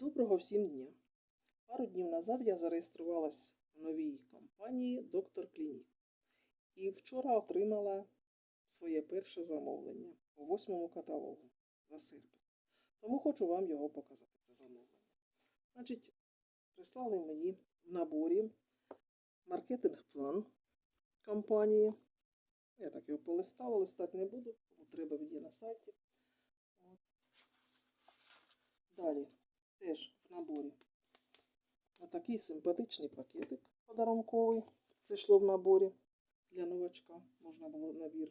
Доброго всім дня! Пару днів назад я зареєструвалась в новій компанії Доктор Клінік і вчора отримала своє перше замовлення по восьмому каталогу за серпень. Тому хочу вам його показати, це замовлення. Значить, прислали мені в наборі маркетинг-план компанії. Я так його полистала, листати не буду, бо треба є на сайті. От. Далі теж в наборі отакий симпатичний пакетик подарунковий. Це йшло в наборі для новачка. Можна було набір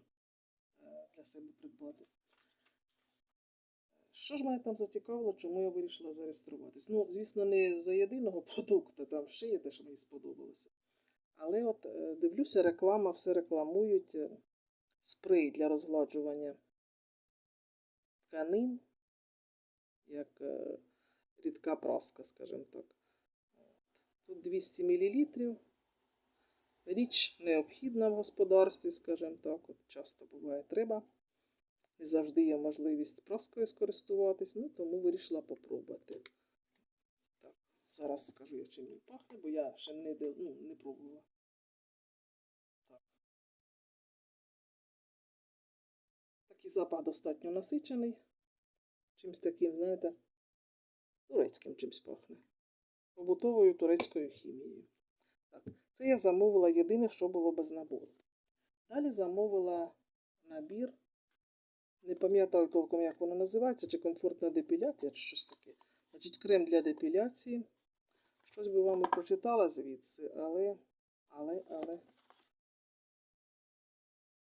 е, для себе придбати. Що ж мене там зацікавило, чому я вирішила зареєструватись? Ну, звісно, не за єдиного продукту, там ще є те, що мені сподобалося. Але от е, дивлюся, реклама, все рекламують е, спрей для розгладжування тканин, як рідка праска, скажімо так. Тут 200 мл. Річ необхідна в господарстві, скажімо так. От часто буває треба. Не завжди є можливість праскою скористуватись, ну тому вирішила попробувати. Так, зараз скажу я чим він пахне, бо я ще не, ну, не пробувала. Так. Такий запах достатньо насичений. Чимось таким, знаєте, турецьким чимось пахне. Побутовою турецькою хімією. Так, це я замовила єдине, що було без набору. Далі замовила набір. Не пам'ятаю толком, як воно називається, чи комфортна депіляція, чи щось таке. Значить, крем для депіляції. Щось би вам і прочитала звідси, але, але, але.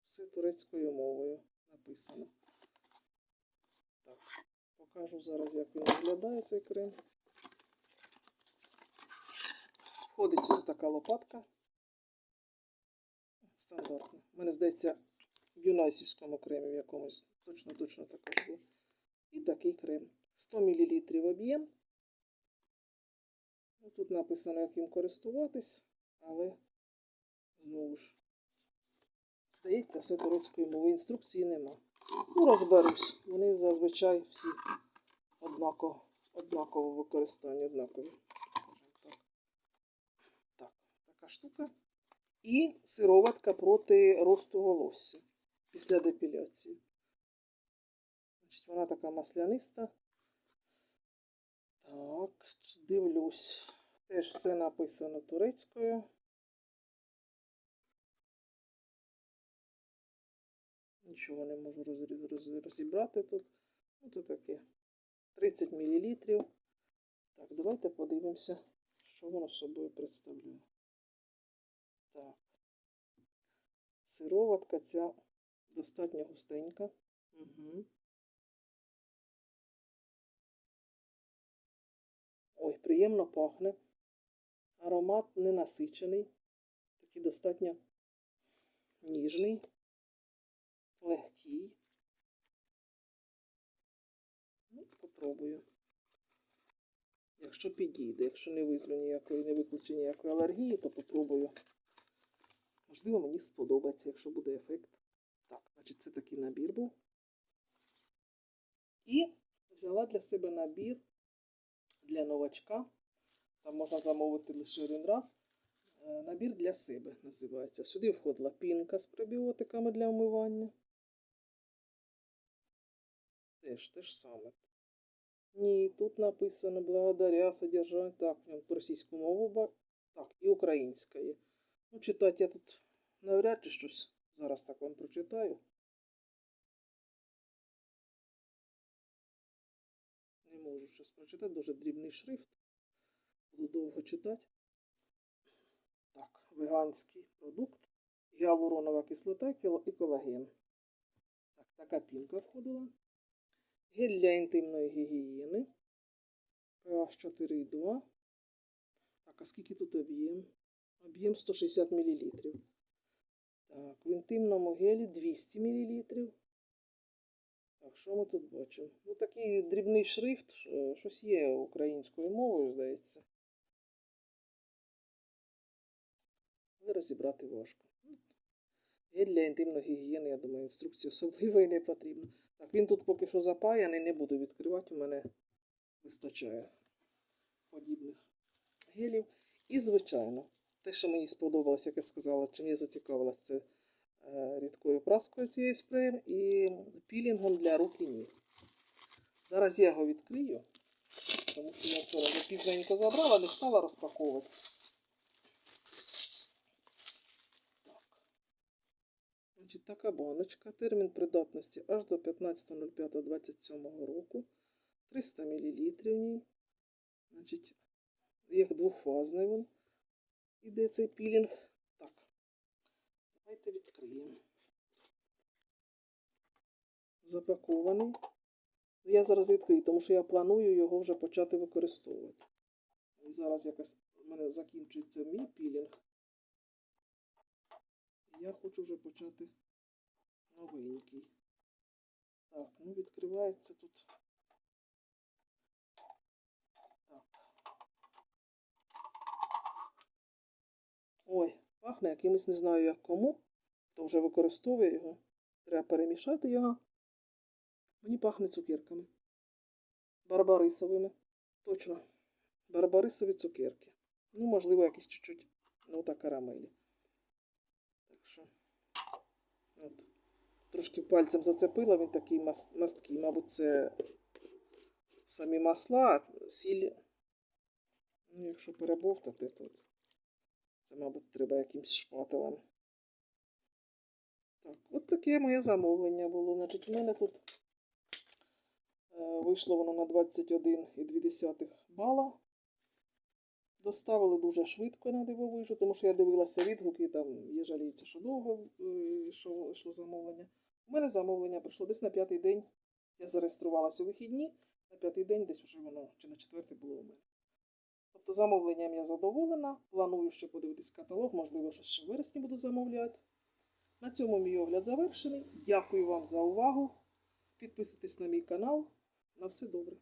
Все турецькою мовою написано. Покажу зараз, як він виглядає цей крем. Входить тут така лопатка. Стандартна. Мене здається, в юнайсівському кремі в якомусь точно-точно також було. І такий крем. 100 мл об'єм. Ну, Тут написано, як їм користуватись, але знову ж, здається, все турецькою мовою. Інструкції нема. Ну, розберусь. Вони зазвичай всі однаково, однаково використання, однакові. Так. так, така штука. І сироватка проти росту волосся після депіляції. Значить, вона така масляниста. Так, дивлюсь. Теж все написано турецькою. Нічого не можу розібрати тут. Ну, то таке. 30 мл. Так, давайте подивимося, що воно собою представляє. Так. Сироватка ця достатньо густенька. Угу. Ой, приємно пахне. Аромат ненасичений, такий достатньо ніжний, легкий. Попробую. Якщо підійде, якщо не визве ніякої, не викличе ніякої алергії, то попробую. Можливо, мені сподобається, якщо буде ефект. Так, значить, це такий набір був. І взяла для себе набір для новачка. Там можна замовити лише один раз. Е, Набір для себе називається. Сюди входила пінка з пробіотиками для вмивання. Теж те ж саме. Ні, тут написано благодаря содержанию. Так, російську мову, так, і українська є. Ну, читати я тут навряд чи щось зараз так вам прочитаю. Не можу щось прочитати, дуже дрібний шрифт. Буду довго читати. Так, веганський продукт, гіалуронова кислота і колаген. Так, така пінка входила. Гель для інтимної гігієни. pH 4,2. Так, а скільки тут об'єм? Об'єм 160 мл. Так, в інтимному гелі 200 мл. Так, що ми тут бачимо? Ну, такий дрібний шрифт, щось є українською мовою, здається. Але розібрати важко. Гель для інтимної гігієни, я думаю, інструкції особливої не потрібно. Так, він тут поки що запаяний, не буду відкривати, у мене вистачає. подібних гелів. І, звичайно, те, що мені сподобалось, як я сказала, чим я зацікавилась, це е, рідкою праскою цією спреєм і пілінгом для рук і ніг. Зараз я його відкрию, тому що я вчора вже пізненько забрала, не стала розпаковувати. Значить, така баночка. Термін придатності аж до 15.05.27 року. 300 мл в ній. Значить, як двохфазний він. Іде цей пілінг. Так. Давайте відкриємо. Запакований. Ну, Я зараз відкрию, тому що я планую його вже почати використовувати. І зараз якось у мене закінчується мій пілінг. Я хочу вже почати новенький. Так, ну відкривається тут. Так. Ой, пахне якимось не знаю як кому. Хто вже використовує його. Треба перемішати його. Мені пахне цукерками. Барбарисовими. Точно. Барбарисові цукерки. Ну, можливо, якісь чуть-чуть нота карамелі. Що. От. Трошки пальцем зацепила, він такий мас- масткий. Мабуть, це самі масла, сіль. Ну, якщо перебовтати, то це, мабуть, треба якимсь шпателем. Так, от таке моє замовлення було. Значить, у мене тут е, вийшло воно на 21,2 бала. Доставили дуже швидко на дивовижу, тому що я дивилася відгуки, там є жаліється, що довго е, йшло, йшло замовлення. У мене замовлення прийшло десь на п'ятий день. Я зареєструвалася у вихідні, на п'ятий день десь вже воно чи на четвертий було у мене. Тобто замовленням я задоволена. Планую ще подивитись каталог, можливо, щось ще в вересні буду замовляти. На цьому мій огляд завершений. Дякую вам за увагу. Підписуйтесь на мій канал. На все добре.